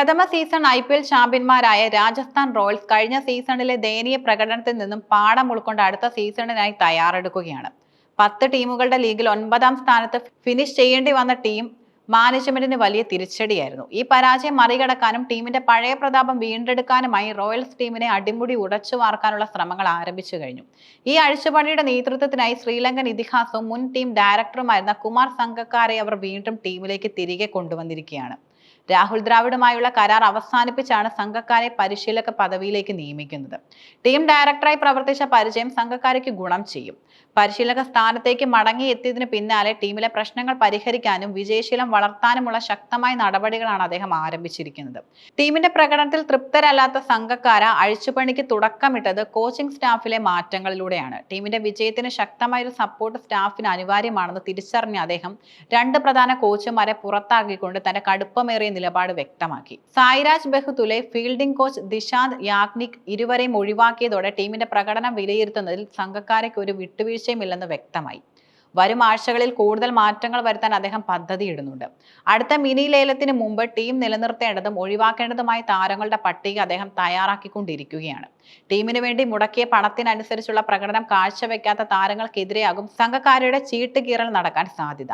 പ്രഥമ season I P L ചാമ്പ്യന്മാരായ Rajasthan Royals കഴിഞ്ഞ സീസണിലെ ദയനീയ പ്രകടനത്തിൽ നിന്നും പാഠം ഉൾക്കൊണ്ട് അടുത്ത സീസണിനായി തയ്യാറെടുക്കുകയാണ്. പത്ത് ടീമുകളുടെ ലീഗിൽ ഒൻപതാം സ്ഥാനത്ത് ഫിനിഷ് ചെയ്യേണ്ടി വന്ന ടീം മാനേജ്മെന്റിന് വലിയ തിരിച്ചടിയായിരുന്നു. ഈ പരാജയം മറികടക്കാനും ടീമിന്റെ പഴയ പ്രതാപം വീണ്ടെടുക്കാനുമായി റോയൽസ് ടീമിനെ അടിമുടി ഉടച്ചു വാർക്കാനുള്ള ശ്രമങ്ങൾ ആരംഭിച്ചു കഴിഞ്ഞു. ഈ അഴിച്ചുപണിയുടെ നേതൃത്വത്തിനായി ശ്രീലങ്കൻ ഇതിഹാസവും മുൻ ടീം ഡയറക്ടറുമായിരുന്ന കുമാർ സംഘക്കാരെ അവർ വീണ്ടും ടീമിലേക്ക് തിരികെ കൊണ്ടുവന്നിരിക്കുകയാണ്. രാഹുൽ ദ്രാവിഡുമായുള്ള കരാർ അവസാനിപ്പിച്ചാണ് സംഘക്കാരെ പരിശീലക പദവിയിലേക്ക് നിയമിക്കുന്നത്. ടീം ഡയറക്ടറായി പ്രവർത്തിച്ച പരിചയം സംഘക്കാരയ്ക്ക് ഗുണം ചെയ്യും. പരിശീലക സ്ഥാനത്തേക്ക് മടങ്ങി എത്തിയതിന് പിന്നാലെ ടീമിലെ പ്രശ്നങ്ങൾ പരിഹരിക്കാനും വിജയശീലം വളർത്താനുമുള്ള ശക്തമായ നടപടികളാണ് അദ്ദേഹം ആരംഭിച്ചിരിക്കുന്നത്. ടീമിന്റെ പ്രകടനത്തിൽ തൃപ്തരല്ലാത്ത സംഘക്കാര അഴിച്ചുപണിക്ക് തുടക്കമിട്ടത് കോച്ചിംഗ് സ്റ്റാഫിലെ മാറ്റങ്ങളിലൂടെയാണ്. ടീമിന്റെ വിജയത്തിന് ശക്തമായ ഒരു സപ്പോർട്ട് സ്റ്റാഫിന് അനിവാര്യമാണെന്ന് തിരിച്ചറിഞ്ഞ അദ്ദേഹം രണ്ട് പ്രധാന കോച്ചുമാരെ പുറത്താക്കിക്കൊണ്ട് തന്റെ കടുപ്പമേറിയ നിലപാട് വ്യക്തമാക്കി. സായിരാജ് ബഹുതുലെ ഫീൽഡിംഗ് കോച്ച് ദിശാന്ത് യാഗ്നിക് ഇരുവരെയും ഒഴിവാക്കിയതോടെ ടീമിന്റെ പ്രകടനം വിലയിരുത്തുന്നതിൽ സംഘക്കാരയ്ക്ക് ഒരു വിട്ടുവീഴ്ചയുമില്ലെന്ന് വ്യക്തമായി. വരും ആഴ്ചകളിൽ കൂടുതൽ മാറ്റങ്ങൾ വരുത്താൻ അദ്ദേഹം പദ്ധതിയിടുന്നുണ്ട്. അടുത്ത മിനി ലേലത്തിന് മുമ്പ് ടീം നിലനിർത്തേണ്ടതും ഒഴിവാക്കേണ്ടതുമായ താരങ്ങളുടെ പട്ടിക അദ്ദേഹം തയ്യാറാക്കിക്കൊണ്ടിരിക്കുകയാണ്. ടീമിന് വേണ്ടി മുടക്കിയ പണത്തിനനുസരിച്ചുള്ള പ്രകടനം കാഴ്ചവെക്കാത്ത താരങ്ങൾക്കെതിരെയാകും സംഘക്കാരുടെ ചീട്ടുകീറൽ നടക്കാൻ സാധ്യത.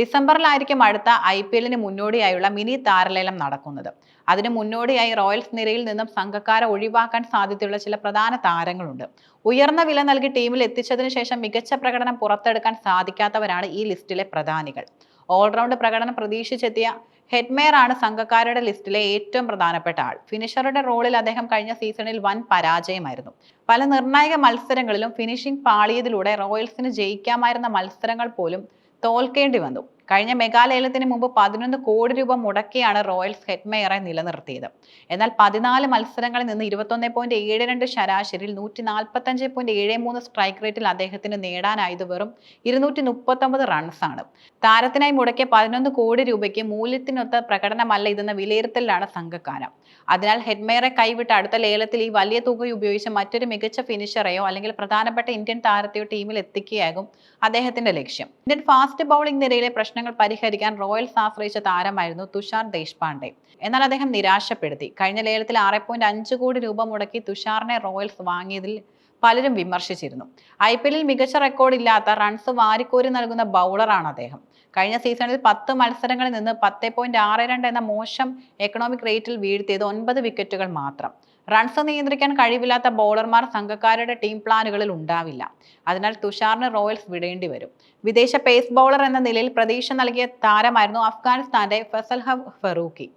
ഡിസംബറിലായിരിക്കും അടുത്ത ഐ പി എല്ലിന് മുന്നോടിയായുള്ള മിനി താരലേലം നടക്കുന്നത്. അതിന് മുന്നോടിയായി റോയൽസ് നിരയിൽ നിന്നും സംഘക്കാരെ ഒഴിവാക്കാൻ സാധ്യതയുള്ള ചില പ്രധാന താരങ്ങളുണ്ട്. ഉയർന്ന വില നൽകി ടീമിൽ എത്തിച്ചതിനു ശേഷം മികച്ച പ്രകടനം പുറത്തെടുക്കാൻ സാധിക്കാത്തവരാണ് ഈ ലിസ്റ്റിലെ പ്രധാനികൾ. ഓൾറൗണ്ട് പ്രകടനം പ്രതീക്ഷിച്ചെത്തിയ ഹെഡ്മെയർ ആണ് സംഘക്കാരുടെ ലിസ്റ്റിലെ ഏറ്റവും പ്രധാനപ്പെട്ട ആൾ. ഫിനിഷറുടെ റോളിൽ അദ്ദേഹം കഴിഞ്ഞ സീസണിൽ വൻ പരാജയമായിരുന്നു. പല നിർണായക മത്സരങ്ങളിലും ഫിനിഷിംഗ് പാളിയതിലൂടെ റോയൽസിന് ജയിക്കാമായിരുന്ന മത്സരങ്ങൾ പോലും തോൽക്കേണ്ടി വന്നു. കഴിഞ്ഞ മെഗാലയലത്തിന് മുമ്പ് പതിനൊന്ന് കോടി രൂപ മുടക്കിയാണ് റോയൽസ് ഹെഡ്മെയറെ നിലനിർത്തിയത്. എന്നാൽ പതിനാല് മത്സരങ്ങളിൽ നിന്ന് ഇരുപത്തൊന്ന് പോയിന്റ് ഏഴ് രണ്ട് ശരാശരിയിൽ നൂറ്റി നാൽപ്പത്തഞ്ച് പോയിന്റ് ഏഴ് മൂന്ന് സ്ട്രൈക്ക് റേറ്റിൽ അദ്ദേഹത്തിന് നേടാനായത് വെറും ഇരുന്നൂറ്റി മുപ്പത്തൊമ്പത് റൺസാണ് താരത്തിനായി മുടക്കിയ പതിനൊന്ന് കോടി രൂപയ്ക്ക് മൂല്യത്തിനൊത്ത പ്രകടനമല്ല ഇതെന്ന വിലയിരുത്തലിലാണ് സംഘക്കാരം. അതിനാൽ ഹെഡ്മെയറെ കൈവിട്ട് അടുത്ത ലേലത്തിൽ ഈ വലിയ തുക ഉപയോഗിച്ച് മറ്റൊരു മികച്ച ഫിനിഷറെയോ അല്ലെങ്കിൽ പ്രധാനപ്പെട്ട ഇന്ത്യൻ താരത്തെയോ ടീമിൽ എത്തിക്കുകയാകും അദ്ദേഹത്തിന്റെ ലക്ഷ്യം. ഇന്ത്യൻ ഫാസ്റ്റ് ബൗളിംഗ് നിരയിലെ പ്രശ്നങ്ങൾ പരിഹരിക്കാൻ റോയൽസ് ആശ്രയിച്ച താരമായിരുന്നു തുഷാർ ദേശ്പാണ്ഡെ. എന്നാൽ അദ്ദേഹം നിരാശപ്പെടുത്തി. കഴിഞ്ഞ ലേലത്തിൽ ആറ് പോയിന്റ് അഞ്ച് കോടി രൂപ മുടക്കി തുഷാറിനെ റോയൽസ് വാങ്ങിയതിൽ പലരും വിമർശിച്ചിരുന്നു. ഐ പി എല്ലിൽ മികച്ച റെക്കോർഡില്ലാത്ത റൺസ് വാരിക്കോരി നൽകുന്ന ബൗളറാണ് അദ്ദേഹം. കഴിഞ്ഞ സീസണിൽ പത്ത് മത്സരങ്ങളിൽ നിന്ന് പത്ത് പോയിന്റ് ആറ് രണ്ട് എന്ന മോശം എക്കണോമിക് റേറ്റിൽ വീഴ്ത്തിയത് ഒൻപത് വിക്കറ്റുകൾ മാത്രം. റൺസ് നിയന്ത്രിക്കാൻ കഴിവില്ലാത്ത ബോളർമാർ സംഘക്കാരുടെ ടീം പ്ലാനുകളിൽ ഉണ്ടാവില്ല. അതിനാൽ തുഷാറിന് റോയൽസ് വിടേണ്ടി വരും. വിദേശ പേസ് ബോളർ എന്ന നിലയിൽ പ്രതീക്ഷ നൽകിയ താരമായിരുന്നു അഫ്ഗാനിസ്ഥാന്റെ ഫസൽഹബ് ഫറൂഖി.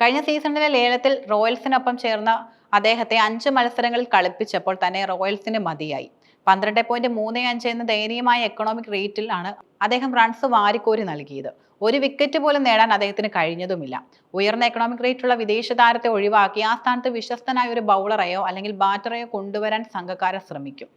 കഴിഞ്ഞ സീസണിലെ ലേലത്തിൽ റോയൽസിനൊപ്പം ചേർന്ന അദ്ദേഹത്തെ അഞ്ച് മത്സരങ്ങളിൽ കളിപ്പിച്ചപ്പോൾ തന്നെ റോയൽസിന് മതിയായി. പന്ത്രണ്ട് പോയിന്റ് മൂന്ന് അഞ്ച് എന്ന ദയനീയമായ എക്കണോമിക് റേറ്റിലാണ് അദ്ദേഹം റൺസ് വാരിക്കോരി നൽകിയത്. ഒരു വിക്കറ്റ് പോലും നേടാൻ അദ്ദേഹത്തിന് കഴിഞ്ഞതുമില്ല. ഉയർന്ന എക്കണോമിക് റേറ്റുള്ള വിദേശ താരത്തെ ഒഴിവാക്കി ആ സ്ഥാനത്ത് വിശ്വസ്തനായ ഒരു ബൗളറെയോ അല്ലെങ്കിൽ ബാറ്ററെയോ കൊണ്ടുവരാൻ സംഘക്കാരെ ശ്രമിക്കും.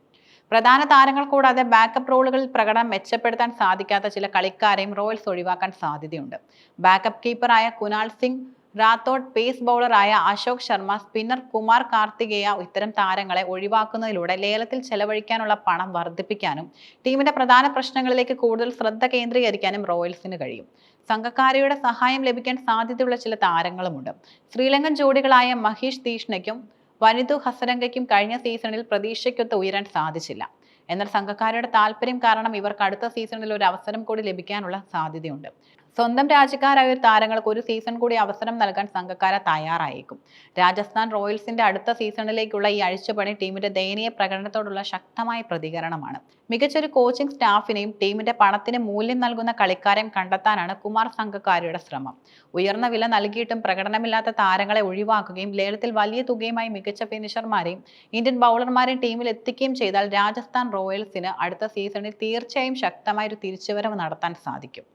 പ്രധാന താരങ്ങൾ കൂടാതെ ബാക്കപ്പ് റോളുകളിൽ പ്രകടനം മെച്ചപ്പെടുത്താൻ സാധിക്കാത്ത ചില കളിക്കാരെയും റോയൽസ് ഒഴിവാക്കാൻ സാധ്യതയുണ്ട്. ബാക്കപ്പ് കീപ്പറായ കുനാൽ സിംഗ് റാത്തോഡ് പേസ് ബൗളറായ അശോക് ശർമ്മ സ്പിന്നർ കുമാർ കാർത്തികേയ ഇത്തരം താരങ്ങളെ ഒഴിവാക്കുന്നതിലൂടെ ലേലത്തിൽ ചെലവഴിക്കാനുള്ള പണം വർദ്ധിപ്പിക്കാനും ടീമിന്റെ പ്രധാന പ്രശ്നങ്ങളിലേക്ക് കൂടുതൽ ശ്രദ്ധ കേന്ദ്രീകരിക്കാനും റോയൽസിന് കഴിയും. സംഘക്കാരിയുടെ സഹായം ലഭിക്കാൻ സാധ്യതയുള്ള ചില താരങ്ങളുമുണ്ട്. ശ്രീലങ്കൻ ജോഡികളായ മഹീഷ് തീഷ്ണയ്ക്കും വനിതു ഹസരംഗയ്ക്കും കഴിഞ്ഞ സീസണിൽ പ്രതീക്ഷയ്ക്കൊത്ത് ഉയരാൻ സാധിച്ചില്ല. എന്നാൽ സംഘക്കാരുടെ താല്പര്യം കാരണം ഇവർക്ക് അടുത്ത സീസണിൽ ഒരു അവസരം കൂടി ലഭിക്കാനുള്ള സാധ്യതയുണ്ട്. സ്വന്തം രാജ്യക്കാരായ ഒരു താരങ്ങൾക്ക് ഒരു സീസൺ കൂടി അവസരം നൽകാൻ സംഘക്കാര തയ്യാറായേക്കും. രാജസ്ഥാൻ റോയൽസിന്റെ അടുത്ത സീസണിലേക്കുള്ള ഈ അഴിച്ചുപണി ടീമിന്റെ ദയനീയ പ്രകടനത്തോടുള്ള ശക്തമായ പ്രതികരണമാണ്. മികച്ചൊരു കോച്ചിംഗ് സ്റ്റാഫിനെയും ടീമിന്റെ പണത്തിന് മൂല്യം നൽകുന്ന കളിക്കാരെയും കണ്ടെത്താനാണ് കുമാർ സംഘക്കാരുടെ ശ്രമം. ഉയർന്ന വില നൽകിയിട്ടും പ്രകടനമില്ലാത്ത താരങ്ങളെ ഒഴിവാക്കുകയും ലേലത്തിൽ വലിയ തുകയുമായി മികച്ച ഫിനിഷർമാരെയും ഇന്ത്യൻ ബൗളർമാരെയും ടീമിൽ എത്തിക്കുകയും ചെയ്താൽ രാജസ്ഥാൻ റോയൽസിന് അടുത്ത സീസണിൽ തീർച്ചയായും ശക്തമായ ഒരു തിരിച്ചുവരവ് നടത്താൻ സാധിക്കും.